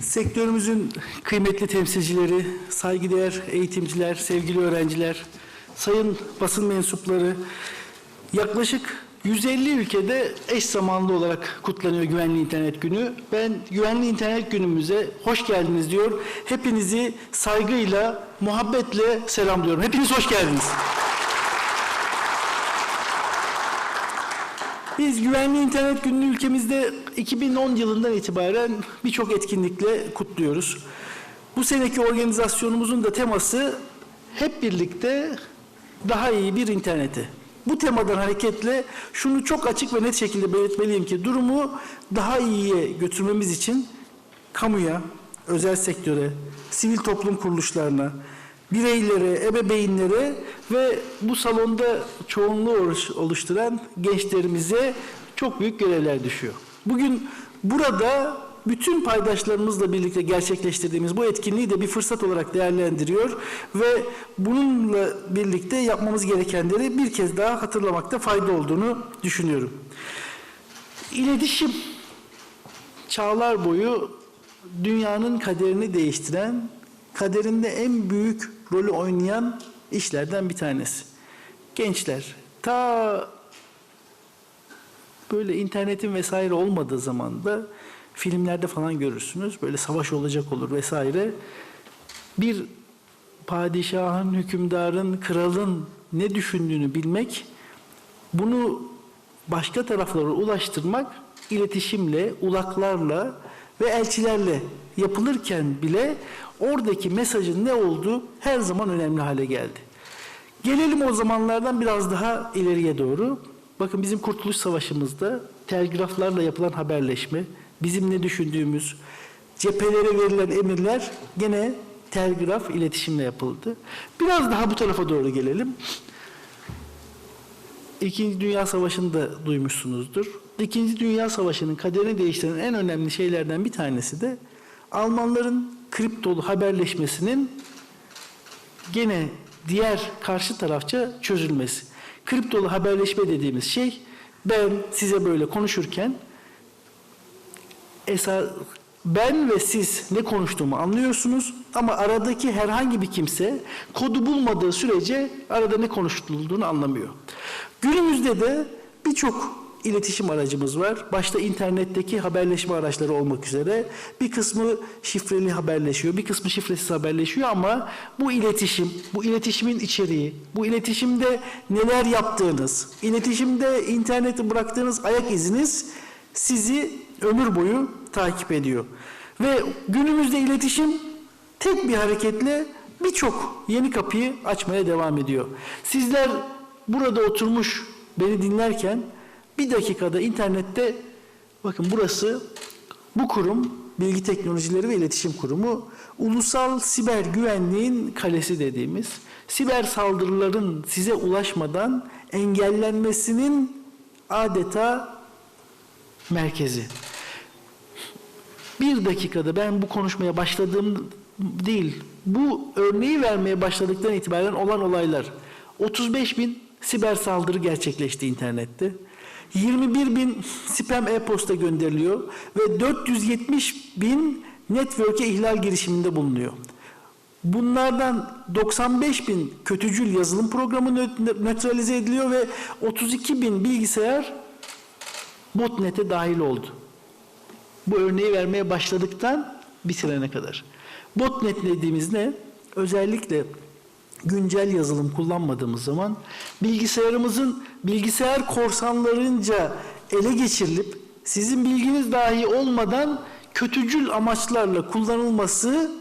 Sektörümüzün kıymetli temsilcileri, saygıdeğer eğitimciler, sevgili öğrenciler, sayın basın mensupları, yaklaşık 150 ülkede eş zamanlı olarak kutlanıyor Güvenli İnternet Günü. Ben Güvenli İnternet Günümüze hoş geldiniz diyor. Hepinizi saygıyla, muhabbetle selamlıyorum. Hepiniz hoş geldiniz. Biz Güvenli İnternet Günü'nü ülkemizde 2010 yılından itibaren birçok etkinlikle kutluyoruz. Bu seneki organizasyonumuzun da teması hep birlikte daha iyi bir interneti. Bu temadan hareketle şunu çok açık ve net şekilde belirtmeliyim ki durumu daha iyiye götürmemiz için kamuya, özel sektöre, sivil toplum kuruluşlarına, bireylere, ebeveynlere ve bu salonda çoğunluğu oluş- oluşturan gençlerimize çok büyük görevler düşüyor. Bugün burada bütün paydaşlarımızla birlikte gerçekleştirdiğimiz bu etkinliği de bir fırsat olarak değerlendiriyor ve bununla birlikte yapmamız gerekenleri bir kez daha hatırlamakta fayda olduğunu düşünüyorum. İletişim çağlar boyu dünyanın kaderini değiştiren, kaderinde en büyük rolü oynayan işlerden bir tanesi. Gençler ta böyle internetin vesaire olmadığı zamanda filmlerde falan görürsünüz. Böyle savaş olacak olur vesaire. Bir padişahın, hükümdarın, kralın ne düşündüğünü bilmek, bunu başka taraflara ulaştırmak iletişimle, ulaklarla ve elçilerle yapılırken bile oradaki mesajın ne olduğu her zaman önemli hale geldi. Gelelim o zamanlardan biraz daha ileriye doğru. Bakın bizim Kurtuluş Savaşı'mızda telgraflarla yapılan haberleşme, bizim ne düşündüğümüz, cephelere verilen emirler gene telgraf iletişimle yapıldı. Biraz daha bu tarafa doğru gelelim. İkinci Dünya Savaşı'nı da duymuşsunuzdur. İkinci Dünya Savaşı'nın kaderini değiştiren en önemli şeylerden bir tanesi de Almanların kriptolu haberleşmesinin gene diğer karşı tarafça çözülmesi. Kriptolu haberleşme dediğimiz şey ben size böyle konuşurken esas ben ve siz ne konuştuğumu anlıyorsunuz ama aradaki herhangi bir kimse kodu bulmadığı sürece arada ne konuşulduğunu anlamıyor. Günümüzde de birçok iletişim aracımız var. Başta internetteki haberleşme araçları olmak üzere bir kısmı şifreli haberleşiyor, bir kısmı şifresiz haberleşiyor ama bu iletişim, bu iletişimin içeriği, bu iletişimde neler yaptığınız, iletişimde internete bıraktığınız ayak iziniz sizi ömür boyu takip ediyor. Ve günümüzde iletişim tek bir hareketle birçok yeni kapıyı açmaya devam ediyor. Sizler burada oturmuş beni dinlerken bir dakikada internette bakın burası bu kurum Bilgi Teknolojileri ve İletişim Kurumu Ulusal Siber Güvenliğin Kalesi dediğimiz siber saldırıların size ulaşmadan engellenmesinin adeta merkezi. Bir dakikada ben bu konuşmaya başladığım değil, bu örneği vermeye başladıktan itibaren olan olaylar. 35 bin siber saldırı gerçekleşti internette. 21 bin spam e-posta gönderiliyor ve 470 bin network'e ihlal girişiminde bulunuyor. Bunlardan 95 bin kötücül yazılım programı nö- nötralize ediliyor ve 32 bin bilgisayar botnet'e dahil oldu. Bu örneği vermeye başladıktan bitirene kadar. Botnet dediğimiz ne? Özellikle güncel yazılım kullanmadığımız zaman bilgisayarımızın bilgisayar korsanlarınca ele geçirilip sizin bilginiz dahi olmadan kötücül amaçlarla kullanılması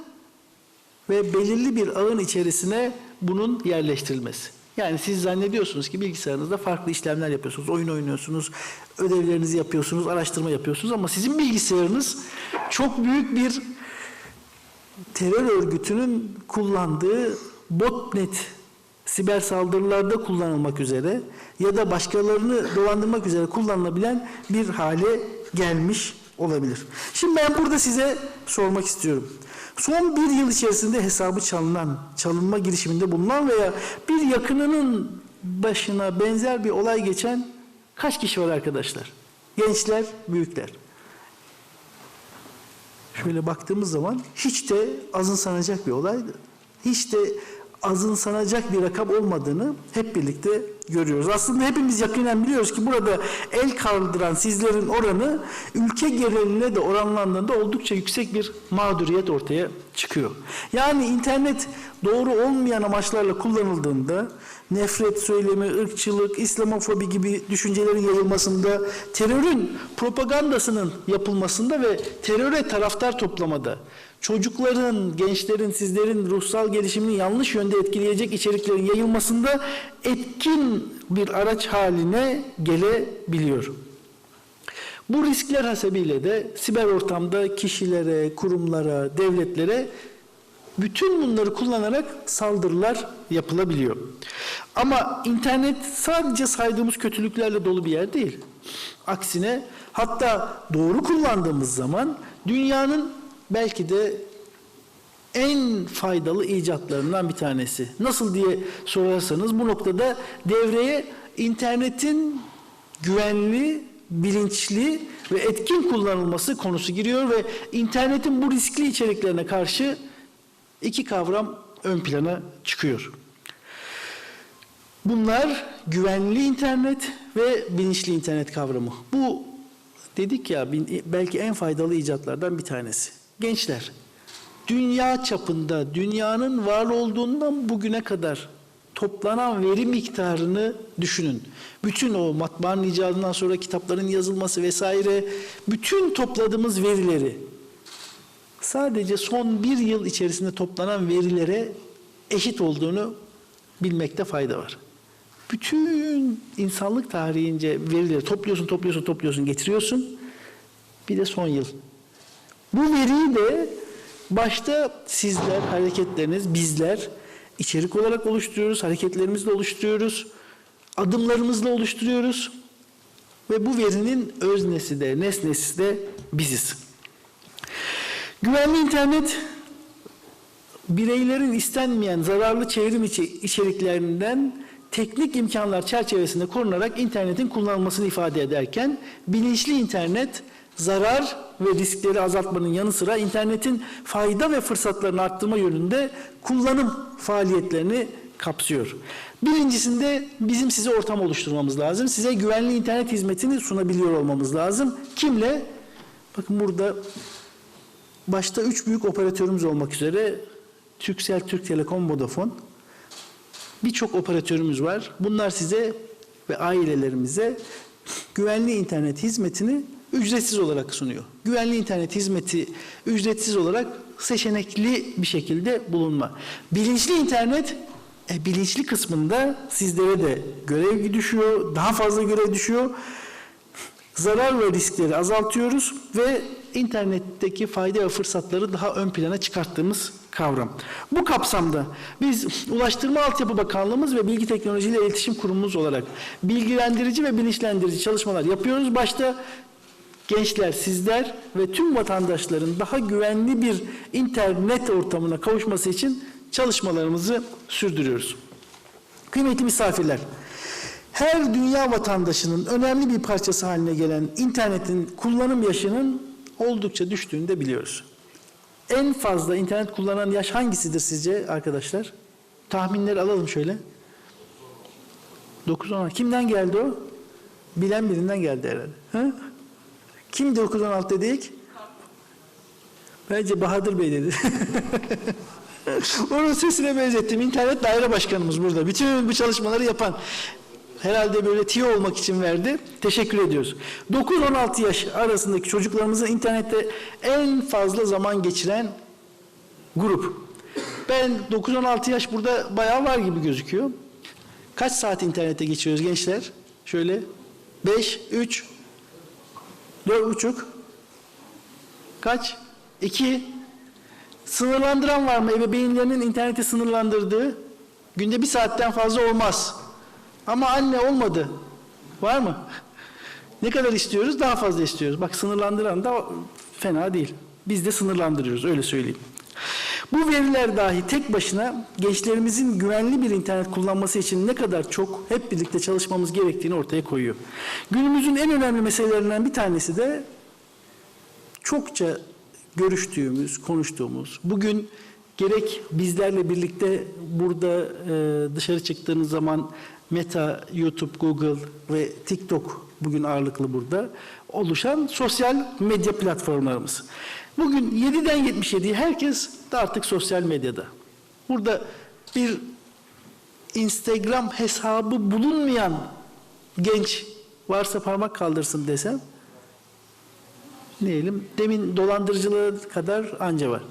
ve belirli bir ağın içerisine bunun yerleştirilmesi. Yani siz zannediyorsunuz ki bilgisayarınızda farklı işlemler yapıyorsunuz, oyun oynuyorsunuz, ödevlerinizi yapıyorsunuz, araştırma yapıyorsunuz ama sizin bilgisayarınız çok büyük bir terör örgütünün kullandığı botnet siber saldırılarda kullanılmak üzere ya da başkalarını dolandırmak üzere kullanılabilen bir hale gelmiş olabilir. Şimdi ben burada size sormak istiyorum. Son bir yıl içerisinde hesabı çalınan, çalınma girişiminde bulunan veya bir yakınının başına benzer bir olay geçen kaç kişi var arkadaşlar? Gençler, büyükler. şöyle baktığımız zaman hiç de azımsanacak bir olay, hiç de azımsanacak bir rakam olmadığını hep birlikte görüyoruz. Aslında hepimiz yakinen biliyoruz ki burada el kaldıran sizlerin oranı ülke geneline de oranlandığında oldukça yüksek bir mağduriyet ortaya çıkıyor. Yani internet doğru olmayan amaçlarla kullanıldığında nefret söylemi, ırkçılık, İslamofobi gibi düşüncelerin yayılmasında, terörün propagandasının yapılmasında ve teröre taraftar toplamada, çocukların, gençlerin, sizlerin ruhsal gelişimini yanlış yönde etkileyecek içeriklerin yayılmasında etkin bir araç haline gelebiliyor. Bu riskler hasebiyle de siber ortamda kişilere, kurumlara, devletlere bütün bunları kullanarak saldırılar yapılabiliyor. Ama internet sadece saydığımız kötülüklerle dolu bir yer değil. Aksine hatta doğru kullandığımız zaman dünyanın belki de en faydalı icatlarından bir tanesi. Nasıl diye sorarsanız bu noktada devreye internetin güvenli, bilinçli ve etkin kullanılması konusu giriyor ve internetin bu riskli içeriklerine karşı iki kavram ön plana çıkıyor. Bunlar güvenli internet ve bilinçli internet kavramı. Bu dedik ya belki en faydalı icatlardan bir tanesi. Gençler, dünya çapında dünyanın var olduğundan bugüne kadar toplanan veri miktarını düşünün. Bütün o matbaanın icadından sonra kitapların yazılması vesaire bütün topladığımız verileri sadece son bir yıl içerisinde toplanan verilere eşit olduğunu bilmekte fayda var. Bütün insanlık tarihince verileri topluyorsun, topluyorsun, topluyorsun, getiriyorsun. Bir de son yıl. Bu veriyi de başta sizler, hareketleriniz, bizler içerik olarak oluşturuyoruz, hareketlerimizle oluşturuyoruz, adımlarımızla oluşturuyoruz. Ve bu verinin öznesi de, nesnesi de biziz. Güvenli internet bireylerin istenmeyen zararlı çevrim içi içeriklerinden teknik imkanlar çerçevesinde korunarak internetin kullanılmasını ifade ederken bilinçli internet zarar ve riskleri azaltmanın yanı sıra internetin fayda ve fırsatlarını arttırma yönünde kullanım faaliyetlerini kapsıyor. Birincisinde bizim size ortam oluşturmamız lazım. Size güvenli internet hizmetini sunabiliyor olmamız lazım. Kimle? Bakın burada başta üç büyük operatörümüz olmak üzere Türksel, Türk Telekom, Vodafone. Birçok operatörümüz var. Bunlar size ve ailelerimize güvenli internet hizmetini ücretsiz olarak sunuyor. Güvenli internet hizmeti ücretsiz olarak seçenekli bir şekilde bulunma. Bilinçli internet e, bilinçli kısmında sizlere de görev düşüyor, daha fazla görev düşüyor. Zarar ve riskleri azaltıyoruz ve internetteki fayda ve fırsatları daha ön plana çıkarttığımız kavram. Bu kapsamda biz Ulaştırma Altyapı Bakanlığımız ve Bilgi Teknoloji ile İletişim Kurumumuz olarak bilgilendirici ve bilinçlendirici çalışmalar yapıyoruz. Başta gençler, sizler ve tüm vatandaşların daha güvenli bir internet ortamına kavuşması için çalışmalarımızı sürdürüyoruz. Kıymetli misafirler, her dünya vatandaşının önemli bir parçası haline gelen internetin kullanım yaşının oldukça düştüğünü de biliyoruz. En fazla internet kullanan yaş hangisidir sizce arkadaşlar? Tahminleri alalım şöyle. 9-10. Kimden geldi o? Bilen birinden geldi herhalde. Ha? Kim 9-16 dedik? Bence Bahadır Bey dedi. Onun sesine benzettim. İnternet daire başkanımız burada. Bütün bu çalışmaları yapan. Herhalde böyle tiyo olmak için verdi. Teşekkür ediyoruz. 9-16 yaş arasındaki çocuklarımızın internette en fazla zaman geçiren grup. Ben 9-16 yaş burada bayağı var gibi gözüküyor. Kaç saat internette geçiyoruz gençler? Şöyle 5, 3, Dört buçuk. Kaç? İki. Sınırlandıran var mı? Ebeveynlerinin interneti sınırlandırdığı. Günde bir saatten fazla olmaz. Ama anne olmadı. Var mı? Ne kadar istiyoruz? Daha fazla istiyoruz. Bak sınırlandıran da fena değil. Biz de sınırlandırıyoruz öyle söyleyeyim. Bu veriler dahi tek başına gençlerimizin güvenli bir internet kullanması için ne kadar çok hep birlikte çalışmamız gerektiğini ortaya koyuyor. Günümüzün en önemli meselelerinden bir tanesi de çokça görüştüğümüz, konuştuğumuz, bugün gerek bizlerle birlikte burada e, dışarı çıktığınız zaman Meta, YouTube, Google ve TikTok bugün ağırlıklı burada oluşan sosyal medya platformlarımız. Bugün 7'den 77'ye herkes de artık sosyal medyada. Burada bir Instagram hesabı bulunmayan genç varsa parmak kaldırsın desem diyelim demin dolandırıcılığı kadar anca var.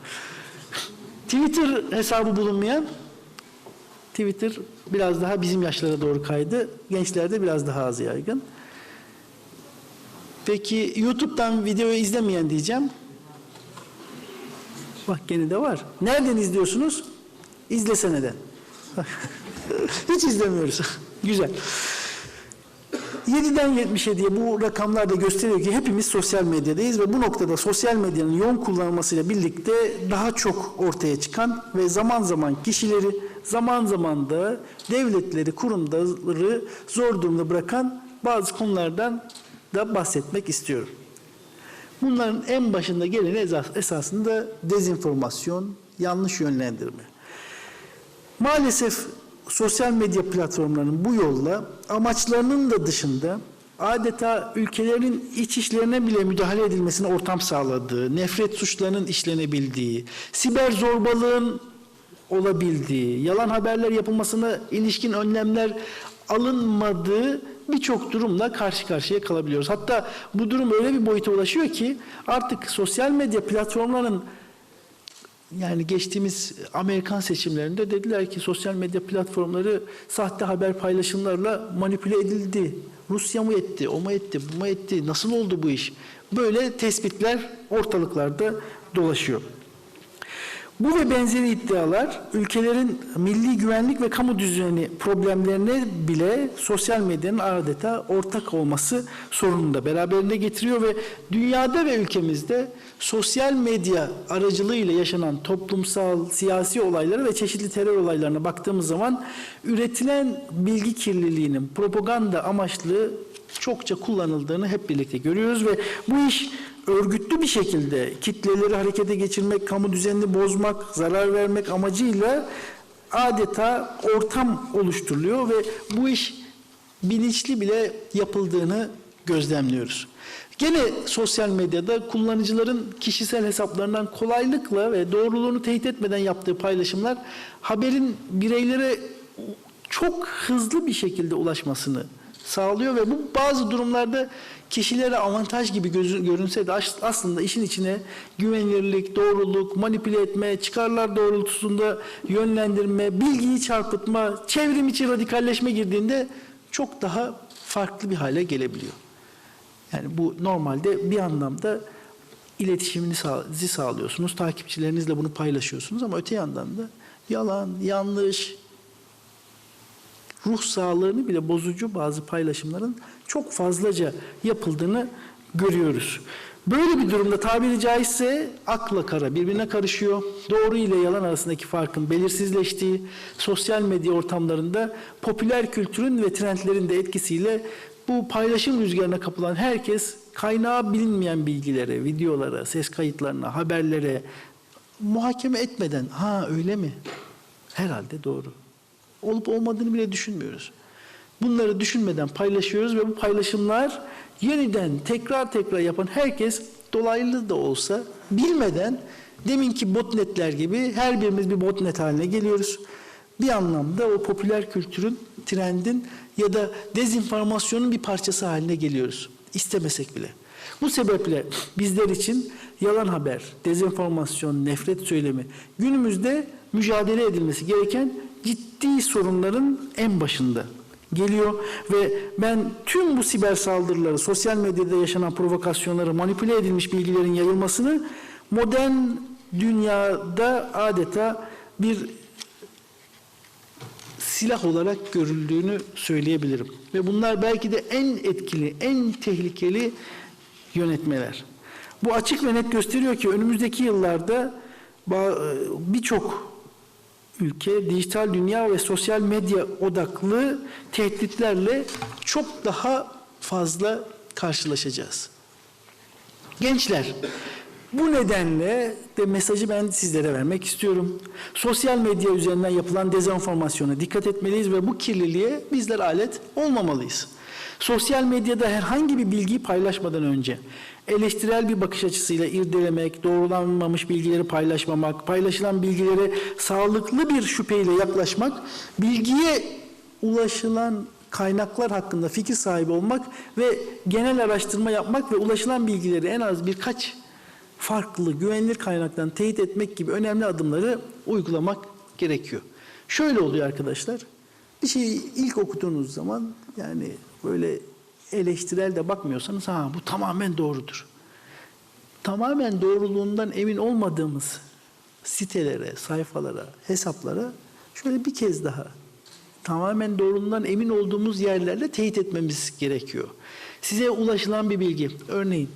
Twitter hesabı bulunmayan Twitter biraz daha bizim yaşlara doğru kaydı. Gençlerde biraz daha az yaygın. Peki YouTube'dan videoyu izlemeyen diyeceğim. Bak gene de var. Nereden izliyorsunuz? İzleseneden. Hiç izlemiyoruz. Güzel. 7'den 77'ye bu rakamlar da gösteriyor ki hepimiz sosyal medyadayız ve bu noktada sosyal medyanın yoğun kullanılmasıyla birlikte daha çok ortaya çıkan ve zaman zaman kişileri, zaman zaman da devletleri, kurumları zor durumda bırakan bazı konulardan da bahsetmek istiyorum. Bunların en başında geleni esas- esasında dezenformasyon, yanlış yönlendirme. Maalesef sosyal medya platformlarının bu yolla amaçlarının da dışında adeta ülkelerin iç işlerine bile müdahale edilmesine ortam sağladığı, nefret suçlarının işlenebildiği, siber zorbalığın olabildiği, yalan haberler yapılmasına ilişkin önlemler alınmadığı birçok durumla karşı karşıya kalabiliyoruz. Hatta bu durum öyle bir boyuta ulaşıyor ki artık sosyal medya platformlarının yani geçtiğimiz Amerikan seçimlerinde dediler ki sosyal medya platformları sahte haber paylaşımlarla manipüle edildi. Rusya mı etti, o mu etti, bu mu etti, nasıl oldu bu iş? Böyle tespitler ortalıklarda dolaşıyor. Bu ve benzeri iddialar ülkelerin milli güvenlik ve kamu düzeni problemlerine bile sosyal medyanın adeta ortak olması sorununu da beraberinde getiriyor ve dünyada ve ülkemizde sosyal medya aracılığıyla yaşanan toplumsal, siyasi olayları ve çeşitli terör olaylarına baktığımız zaman üretilen bilgi kirliliğinin propaganda amaçlı çokça kullanıldığını hep birlikte görüyoruz ve bu iş örgütlü bir şekilde kitleleri harekete geçirmek, kamu düzenini bozmak, zarar vermek amacıyla adeta ortam oluşturuluyor ve bu iş bilinçli bile yapıldığını gözlemliyoruz. Gene sosyal medyada kullanıcıların kişisel hesaplarından kolaylıkla ve doğruluğunu teyit etmeden yaptığı paylaşımlar haberin bireylere çok hızlı bir şekilde ulaşmasını sağlıyor ve bu bazı durumlarda kişilere avantaj gibi görünse de as- aslında işin içine güvenilirlik, doğruluk, manipüle etme, çıkarlar doğrultusunda yönlendirme, bilgiyi çarpıtma, çevrim içi radikalleşme girdiğinde çok daha farklı bir hale gelebiliyor. Yani bu normalde bir anlamda iletişiminizi sağlıyorsunuz, takipçilerinizle bunu paylaşıyorsunuz ama öte yandan da yalan, yanlış, ruh sağlığını bile bozucu bazı paylaşımların çok fazlaca yapıldığını görüyoruz. Böyle bir durumda tabiri caizse akla kara birbirine karışıyor. Doğru ile yalan arasındaki farkın belirsizleştiği sosyal medya ortamlarında popüler kültürün ve trendlerin de etkisiyle bu paylaşım rüzgarına kapılan herkes kaynağı bilinmeyen bilgilere, videolara, ses kayıtlarına, haberlere muhakeme etmeden ha öyle mi? Herhalde doğru olup olmadığını bile düşünmüyoruz. Bunları düşünmeden paylaşıyoruz ve bu paylaşımlar yeniden tekrar tekrar yapan herkes dolaylı da olsa bilmeden deminki botnetler gibi her birimiz bir botnet haline geliyoruz. Bir anlamda o popüler kültürün, trendin ya da dezenformasyonun bir parçası haline geliyoruz. İstemesek bile. Bu sebeple bizler için yalan haber, dezenformasyon, nefret söylemi günümüzde mücadele edilmesi gereken ciddi sorunların en başında geliyor ve ben tüm bu siber saldırıları, sosyal medyada yaşanan provokasyonları, manipüle edilmiş bilgilerin yayılmasını modern dünyada adeta bir silah olarak görüldüğünü söyleyebilirim. Ve bunlar belki de en etkili, en tehlikeli yönetmeler. Bu açık ve net gösteriyor ki önümüzdeki yıllarda birçok ülke dijital dünya ve sosyal medya odaklı tehditlerle çok daha fazla karşılaşacağız. Gençler, Bu nedenle de mesajı ben sizlere vermek istiyorum. Sosyal medya üzerinden yapılan dezenformasyona dikkat etmeliyiz ve bu kirliliğe bizler alet olmamalıyız. Sosyal medyada herhangi bir bilgiyi paylaşmadan önce eleştirel bir bakış açısıyla irdelemek, doğrulanmamış bilgileri paylaşmamak, paylaşılan bilgilere sağlıklı bir şüpheyle yaklaşmak, bilgiye ulaşılan kaynaklar hakkında fikir sahibi olmak ve genel araştırma yapmak ve ulaşılan bilgileri en az birkaç farklı güvenilir kaynaktan teyit etmek gibi önemli adımları uygulamak gerekiyor. Şöyle oluyor arkadaşlar. Bir şeyi ilk okuduğunuz zaman yani böyle eleştirel de bakmıyorsanız ha bu tamamen doğrudur. Tamamen doğruluğundan emin olmadığımız sitelere, sayfalara, hesaplara şöyle bir kez daha tamamen doğruluğundan emin olduğumuz yerlerle teyit etmemiz gerekiyor. Size ulaşılan bir bilgi, örneğin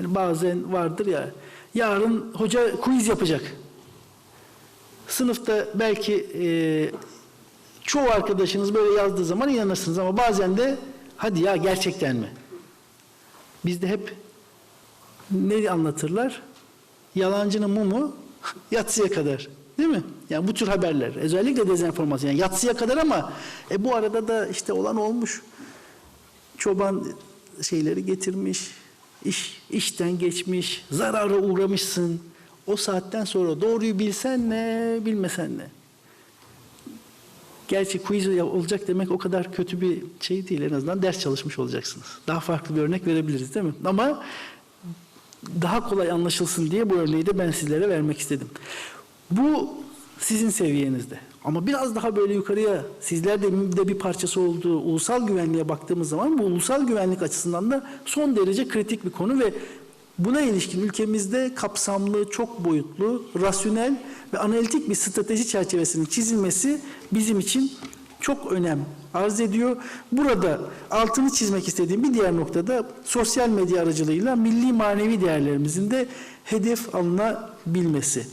Hani bazen vardır ya, yarın hoca quiz yapacak. Sınıfta belki e, çoğu arkadaşınız böyle yazdığı zaman inanırsınız ama bazen de hadi ya gerçekten mi? Bizde hep ne anlatırlar? Yalancının mumu yatsıya kadar. Değil mi? Yani bu tür haberler. Özellikle dezenformasyon. Yani yatsıya kadar ama e, bu arada da işte olan olmuş. Çoban şeyleri getirmiş. iş işten geçmiş. Zarara uğramışsın. O saatten sonra doğruyu bilsen ne, bilmesen ne. Gerçi quiz olacak demek o kadar kötü bir şey değil. En azından ders çalışmış olacaksınız. Daha farklı bir örnek verebiliriz değil mi? Ama daha kolay anlaşılsın diye bu örneği de ben sizlere vermek istedim. Bu sizin seviyenizde. Ama biraz daha böyle yukarıya sizler de, bir parçası olduğu ulusal güvenliğe baktığımız zaman bu ulusal güvenlik açısından da son derece kritik bir konu ve buna ilişkin ülkemizde kapsamlı, çok boyutlu, rasyonel ve analitik bir strateji çerçevesinin çizilmesi bizim için çok önem arz ediyor. Burada altını çizmek istediğim bir diğer noktada sosyal medya aracılığıyla milli manevi değerlerimizin de hedef alınabilmesi.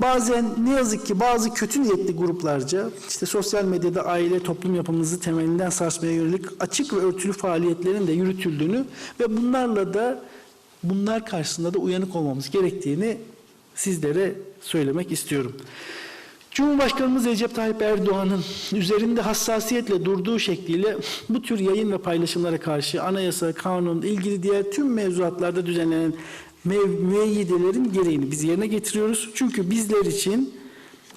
Bazen ne yazık ki bazı kötü niyetli gruplarca işte sosyal medyada aile toplum yapımızı temelinden sarsmaya yönelik açık ve örtülü faaliyetlerin de yürütüldüğünü ve bunlarla da bunlar karşısında da uyanık olmamız gerektiğini sizlere söylemek istiyorum. Cumhurbaşkanımız Recep Tayyip Erdoğan'ın üzerinde hassasiyetle durduğu şekliyle bu tür yayın ve paylaşımlara karşı anayasa, kanun, ilgili diğer tüm mevzuatlarda düzenlenen mev- müeyyidelerin gereğini biz yerine getiriyoruz. Çünkü bizler için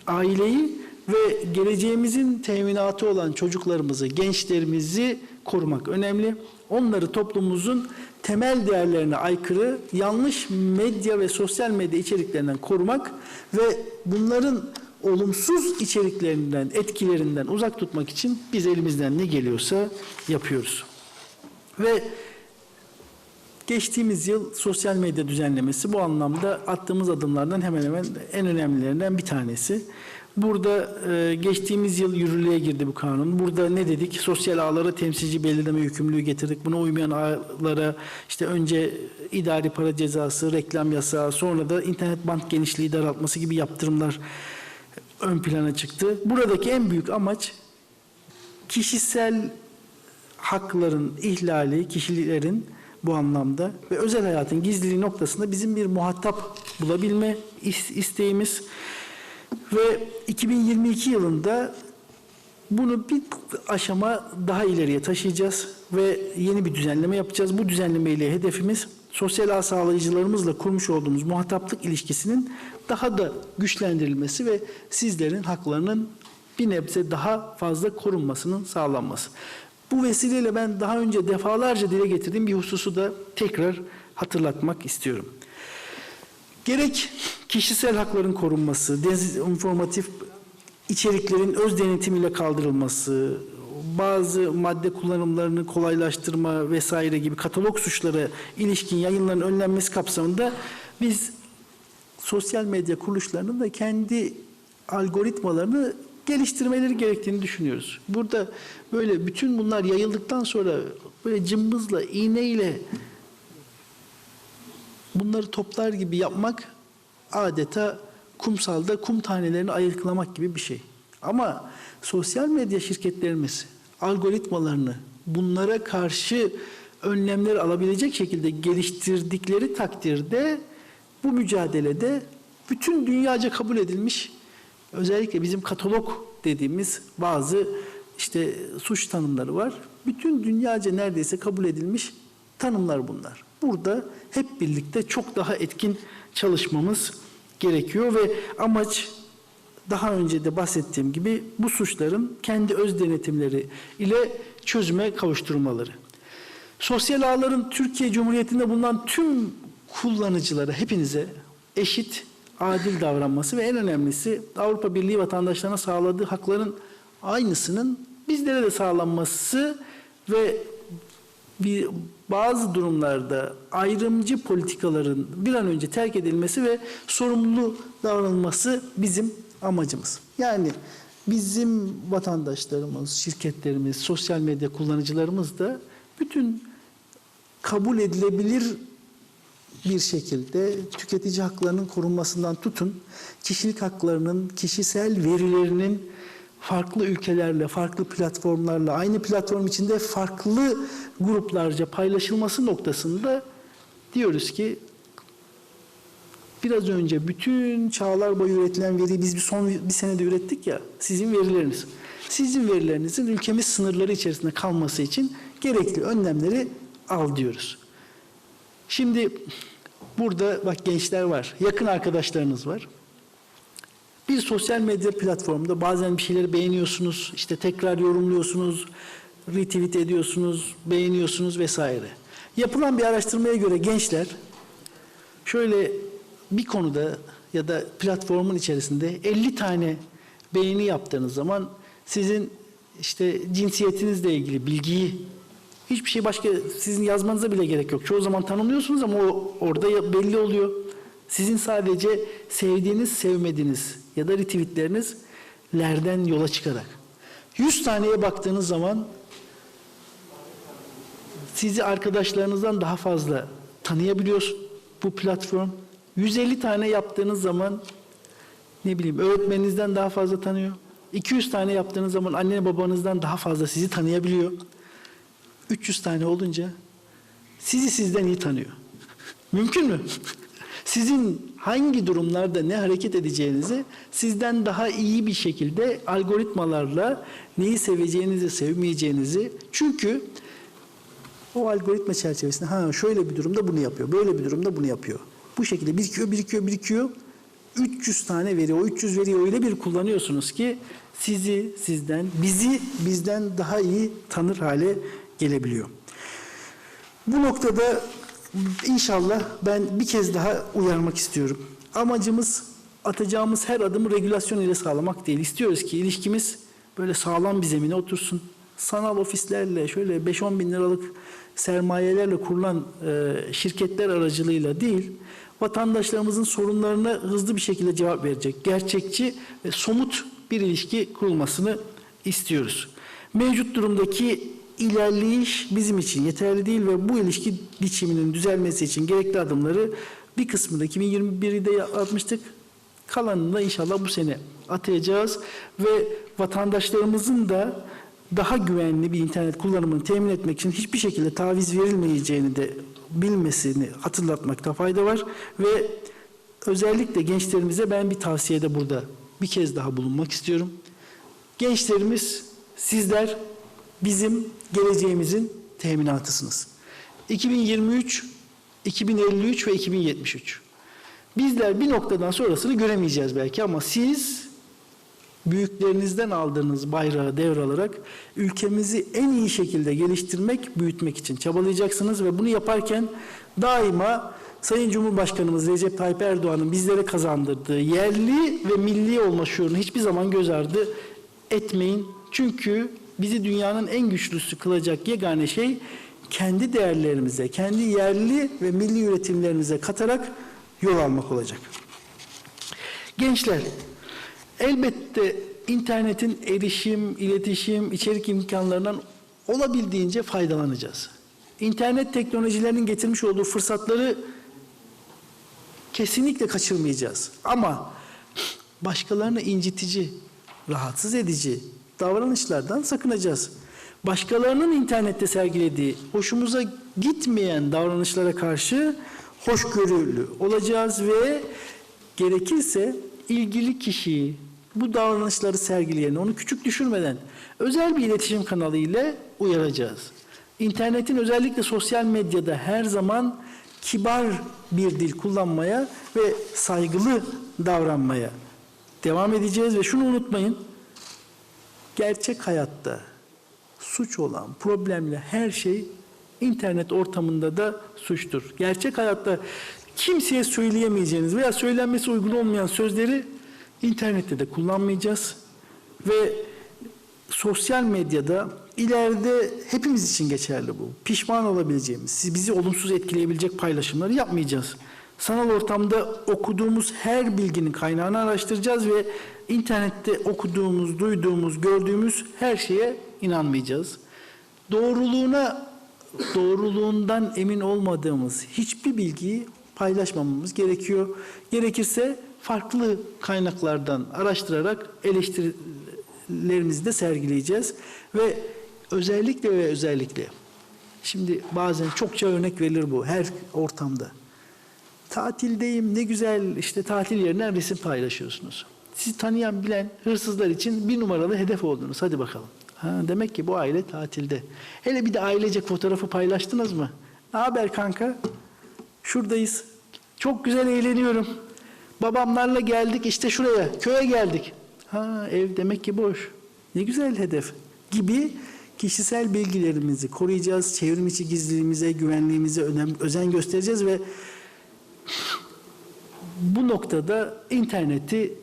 aileyi ve geleceğimizin teminatı olan çocuklarımızı, gençlerimizi korumak önemli. Onları toplumumuzun temel değerlerine aykırı yanlış medya ve sosyal medya içeriklerinden korumak ve bunların olumsuz içeriklerinden, etkilerinden uzak tutmak için biz elimizden ne geliyorsa yapıyoruz. Ve Geçtiğimiz yıl sosyal medya düzenlemesi bu anlamda attığımız adımlardan hemen hemen en önemlilerinden bir tanesi. Burada e, geçtiğimiz yıl yürürlüğe girdi bu kanun. Burada ne dedik? Sosyal ağlara temsilci belirleme yükümlülüğü getirdik. Buna uymayan ağlara işte önce idari para cezası, reklam yasağı, sonra da internet bant genişliği daraltması gibi yaptırımlar ön plana çıktı. Buradaki en büyük amaç kişisel hakların ihlali, kişilerin bu anlamda ve özel hayatın gizliliği noktasında bizim bir muhatap bulabilme is- isteğimiz ve 2022 yılında bunu bir aşama daha ileriye taşıyacağız ve yeni bir düzenleme yapacağız. Bu düzenleme hedefimiz sosyal ağ sağlayıcılarımızla kurmuş olduğumuz muhataplık ilişkisinin daha da güçlendirilmesi ve sizlerin haklarının bir nebze daha fazla korunmasının sağlanması. Bu vesileyle ben daha önce defalarca dile getirdiğim bir hususu da tekrar hatırlatmak istiyorum. Gerek kişisel hakların korunması, dezinformatif içeriklerin öz denetimiyle kaldırılması, bazı madde kullanımlarını kolaylaştırma vesaire gibi katalog suçlara ilişkin yayınların önlenmesi kapsamında biz sosyal medya kuruluşlarının da kendi algoritmalarını geliştirmeleri gerektiğini düşünüyoruz. Burada böyle bütün bunlar yayıldıktan sonra böyle cımbızla, iğneyle bunları toplar gibi yapmak adeta kumsalda kum tanelerini ayıklamak gibi bir şey. Ama sosyal medya şirketlerimiz algoritmalarını bunlara karşı önlemler alabilecek şekilde geliştirdikleri takdirde bu mücadelede bütün dünyaca kabul edilmiş özellikle bizim katalog dediğimiz bazı işte suç tanımları var. Bütün dünyaca neredeyse kabul edilmiş tanımlar bunlar. Burada hep birlikte çok daha etkin çalışmamız gerekiyor ve amaç daha önce de bahsettiğim gibi bu suçların kendi öz denetimleri ile çözüme kavuşturmaları. Sosyal ağların Türkiye Cumhuriyeti'nde bulunan tüm kullanıcılara, hepinize eşit, adil davranması ve en önemlisi Avrupa Birliği vatandaşlarına sağladığı hakların aynısının bizlere de sağlanması ve bir bazı durumlarda ayrımcı politikaların bir an önce terk edilmesi ve sorumlu davranılması bizim amacımız. Yani bizim vatandaşlarımız, şirketlerimiz, sosyal medya kullanıcılarımız da bütün kabul edilebilir bir şekilde tüketici haklarının korunmasından tutun, kişilik haklarının, kişisel verilerinin farklı ülkelerle, farklı platformlarla, aynı platform içinde farklı gruplarca paylaşılması noktasında diyoruz ki biraz önce bütün çağlar boyu üretilen veriyi biz bir son bir senede ürettik ya, sizin verileriniz. Sizin verilerinizin ülkemiz sınırları içerisinde kalması için gerekli önlemleri al diyoruz. Şimdi burada bak gençler var, yakın arkadaşlarınız var. Bir sosyal medya platformunda bazen bir şeyleri beğeniyorsunuz, işte tekrar yorumluyorsunuz, retweet ediyorsunuz, beğeniyorsunuz vesaire. Yapılan bir araştırmaya göre gençler şöyle bir konuda ya da platformun içerisinde 50 tane beğeni yaptığınız zaman sizin işte cinsiyetinizle ilgili bilgiyi hiçbir şey başka sizin yazmanıza bile gerek yok. Çoğu zaman tanımlıyorsunuz ama o orada belli oluyor. Sizin sadece sevdiğiniz, sevmediğiniz ya da retweetlerinizlerden yola çıkarak. 100 taneye baktığınız zaman sizi arkadaşlarınızdan daha fazla tanıyabiliyor bu platform. 150 tane yaptığınız zaman ne bileyim öğretmeninizden daha fazla tanıyor. 200 tane yaptığınız zaman anne babanızdan daha fazla sizi tanıyabiliyor. 300 tane olunca sizi sizden iyi tanıyor. Mümkün mü? Sizin hangi durumlarda ne hareket edeceğinizi sizden daha iyi bir şekilde algoritmalarla neyi seveceğinizi, sevmeyeceğinizi çünkü o algoritma çerçevesinde ha şöyle bir durumda bunu yapıyor, böyle bir durumda bunu yapıyor. Bu şekilde birikiyor, birikiyor, birikiyor. 300 tane veri, o 300 veriyi öyle bir kullanıyorsunuz ki sizi sizden, bizi bizden daha iyi tanır hale gelebiliyor. Bu noktada inşallah ben bir kez daha uyarmak istiyorum. Amacımız atacağımız her adımı regülasyon ile sağlamak değil. İstiyoruz ki ilişkimiz böyle sağlam bir zemine otursun. Sanal ofislerle şöyle 5-10 bin liralık sermayelerle kurulan e, şirketler aracılığıyla değil, vatandaşlarımızın sorunlarına hızlı bir şekilde cevap verecek, gerçekçi ve somut bir ilişki kurulmasını istiyoruz. Mevcut durumdaki ilerleyiş bizim için yeterli değil ve bu ilişki biçiminin düzelmesi için gerekli adımları bir kısmını 2021'de atmıştık. Kalanını da inşallah bu sene atacağız ve vatandaşlarımızın da daha güvenli bir internet kullanımını temin etmek için hiçbir şekilde taviz verilmeyeceğini de bilmesini hatırlatmakta fayda var ve özellikle gençlerimize ben bir tavsiyede burada bir kez daha bulunmak istiyorum. Gençlerimiz sizler bizim geleceğimizin teminatısınız. 2023, 2053 ve 2073. Bizler bir noktadan sonrasını göremeyeceğiz belki ama siz büyüklerinizden aldığınız bayrağı devralarak ülkemizi en iyi şekilde geliştirmek, büyütmek için çabalayacaksınız ve bunu yaparken daima Sayın Cumhurbaşkanımız Recep Tayyip Erdoğan'ın bizlere kazandırdığı yerli ve milli olma şuurunu hiçbir zaman göz ardı etmeyin. Çünkü bizi dünyanın en güçlüsü kılacak yegane şey kendi değerlerimize, kendi yerli ve milli üretimlerimize katarak yol almak olacak. Gençler, elbette internetin erişim, iletişim, içerik imkanlarından olabildiğince faydalanacağız. İnternet teknolojilerinin getirmiş olduğu fırsatları kesinlikle kaçırmayacağız. Ama başkalarını incitici, rahatsız edici davranışlardan sakınacağız. başkalarının internette sergilediği hoşumuza gitmeyen davranışlara karşı hoşgörülü olacağız ve gerekirse ilgili kişiyi bu davranışları sergileyen, onu küçük düşürmeden özel bir iletişim kanalı ile uyaracağız. İnternetin özellikle sosyal medyada her zaman kibar bir dil kullanmaya ve saygılı davranmaya devam edeceğiz ve şunu unutmayın. Gerçek hayatta suç olan, problemli her şey internet ortamında da suçtur. Gerçek hayatta kimseye söyleyemeyeceğiniz veya söylenmesi uygun olmayan sözleri internette de kullanmayacağız. Ve sosyal medyada ileride hepimiz için geçerli bu. Pişman olabileceğimiz, bizi olumsuz etkileyebilecek paylaşımları yapmayacağız. Sanal ortamda okuduğumuz her bilginin kaynağını araştıracağız ve internette okuduğumuz, duyduğumuz, gördüğümüz her şeye inanmayacağız. Doğruluğuna, doğruluğundan emin olmadığımız hiçbir bilgiyi paylaşmamamız gerekiyor. Gerekirse farklı kaynaklardan araştırarak eleştirilerimizi de sergileyeceğiz ve özellikle ve özellikle şimdi bazen çokça örnek verilir bu her ortamda. Tatildeyim ne güzel işte tatil yerinden resim paylaşıyorsunuz. Sizi tanıyan bilen hırsızlar için bir numaralı hedef oldunuz. Hadi bakalım. Ha, demek ki bu aile tatilde. Hele bir de ailecek fotoğrafı paylaştınız mı? Ne haber kanka? Şuradayız. Çok güzel eğleniyorum. Babamlarla geldik işte şuraya. Köye geldik. Ha ev demek ki boş. Ne güzel hedef. Gibi kişisel bilgilerimizi koruyacağız. Çevrim içi gizliliğimize, güvenliğimize önem, özen göstereceğiz ve bu noktada interneti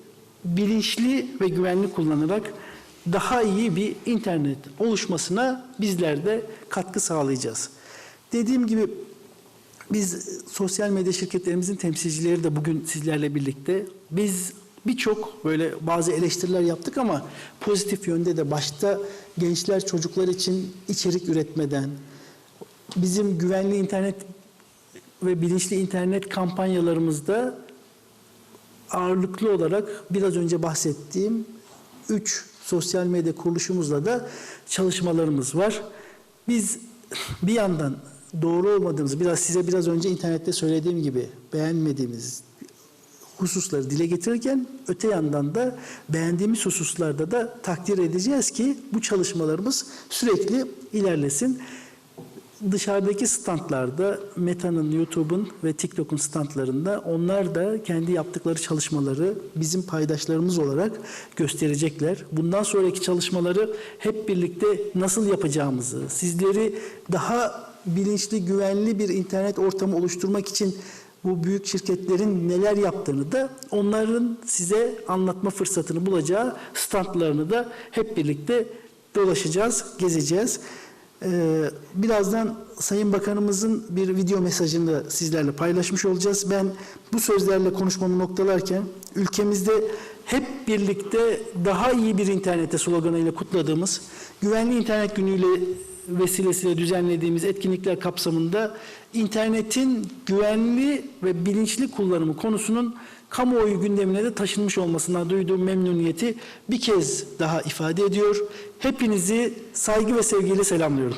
bilinçli ve güvenli kullanarak daha iyi bir internet oluşmasına bizler de katkı sağlayacağız. Dediğim gibi biz sosyal medya şirketlerimizin temsilcileri de bugün sizlerle birlikte. Biz birçok böyle bazı eleştiriler yaptık ama pozitif yönde de başta gençler çocuklar için içerik üretmeden, bizim güvenli internet ve bilinçli internet kampanyalarımızda ağırlıklı olarak biraz önce bahsettiğim üç sosyal medya kuruluşumuzla da çalışmalarımız var. Biz bir yandan doğru olmadığımız, biraz size biraz önce internette söylediğim gibi beğenmediğimiz hususları dile getirirken öte yandan da beğendiğimiz hususlarda da takdir edeceğiz ki bu çalışmalarımız sürekli ilerlesin. Dışarıdaki standlarda Meta'nın, YouTube'un ve TikTok'un standlarında onlar da kendi yaptıkları çalışmaları bizim paydaşlarımız olarak gösterecekler. Bundan sonraki çalışmaları hep birlikte nasıl yapacağımızı, sizleri daha bilinçli, güvenli bir internet ortamı oluşturmak için bu büyük şirketlerin neler yaptığını da onların size anlatma fırsatını bulacağı standlarını da hep birlikte dolaşacağız, gezeceğiz. Ee, birazdan Sayın Bakanımızın bir video mesajını sizlerle paylaşmış olacağız. Ben bu sözlerle konuşmamı noktalarken ülkemizde hep birlikte daha iyi bir internete sloganıyla kutladığımız Güvenli İnternet Günü'yle vesilesiyle düzenlediğimiz etkinlikler kapsamında internetin güvenli ve bilinçli kullanımı konusunun kamuoyu gündemine de taşınmış olmasından duyduğum memnuniyeti bir kez daha ifade ediyor. Hepinizi saygı ve sevgiyle selamlıyorum.